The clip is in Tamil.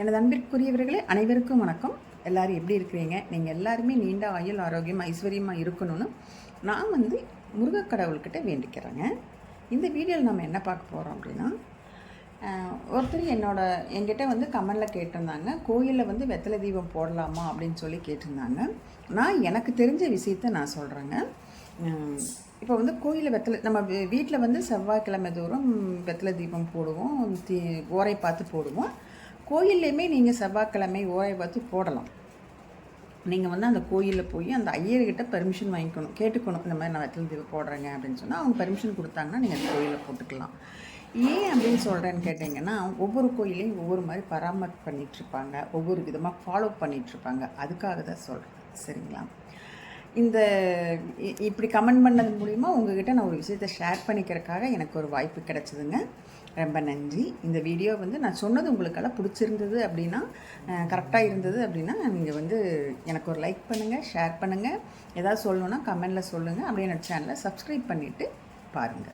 எனது அன்பிற்குரியவர்களே அனைவருக்கும் வணக்கம். எல்லாரும் எப்படி இருக்கிறீங்க? நீங்கள் எல்லாருமே நீண்ட ஆயுள் ஆரோக்கியம் ஐஸ்வர்யமாக இருக்கணும்னு நான் வந்து முருகக்கடவுள்கிட்ட வேண்டிக்கிறேங்க. இந்த வீடியோவில் நம்ம என்ன பார்க்க போகிறோம் அப்படின்னா ஒருத்தர் என்னோட என்கிட்ட வந்து கமெண்டில் கேட்டிருந்தாங்க. கோயிலில் வந்து வெத்தலை தீபம் போடலாமா அப்படின்னு சொல்லி கேட்டிருந்தாங்க. நான் எனக்கு தெரிஞ்ச விஷயத்த நான் சொல்கிறேங்க இப்போ வந்து கோயிலில் வெத்தலை நம்ம வீட்டில் வந்து செவ்வாய்க்கிழமை தோறும் வெத்தலை தீபம் போடுவோம் தீ ஓரை பார்த்து போடுவோம். கோயில்லையுமே நீங்கள் செவ்வாய்க்கிழமை ஓய பார்த்து போடலாம். நீங்கள் வந்து அந்த கோயிலில் போய் அந்த ஐயர்கிட்ட பெர்மிஷன் வாங்கிக்கணும். கேட்டுக்கணும் இந்த மாதிரி நான் வெத்தலை தீபம் போடுறேங்க அப்படின்னு சொன்னால் அவங்க பெர்மிஷன் கொடுத்தாங்கன்னா நீங்கள் அந்த கோயிலில் போட்டுக்கலாம். ஏன் அப்படின்னு சொல்கிறேன்னு கேட்டிங்கன்னா ஒவ்வொரு கோயிலையும் ஒவ்வொரு மாதிரி பராமரிப்பு பண்ணிகிட்ருப்பாங்க ஒவ்வொரு விதமாக ஃபாலோ பண்ணிகிட்ருப்பாங்க அதுக்காக தான் சொல்கிறேன் சரிங்களா? இந்த இப்படி கமெண்ட் பண்ணது மூலிமா உங்ககிட்ட நான் ஒரு விஷயத்தை ஷேர் பண்ணிக்கிறதுக்காக எனக்கு ஒரு வாய்ப்பு கிடச்சிதுங்க. ரொம்ப நன்றி. இந்த வீடியோ வந்து நான் சொன்னது உங்களுக்கெல்லாம் பிடிச்சிருந்தது அப்படின்னா கரெக்டாக இருந்தது அப்படின்னா நீங்கள் வந்து எனக்கு ஒரு லைக் பண்ணுங்கள் ஷேர் பண்ணுங்கள் ஏதாவது சொல்லணுன்னா கமெண்டில் சொல்லுங்கள் அப்படியே என்னோடய சேனலை சப்ஸ்கிரைப் பண்ணிவிட்டு பாருங்கள்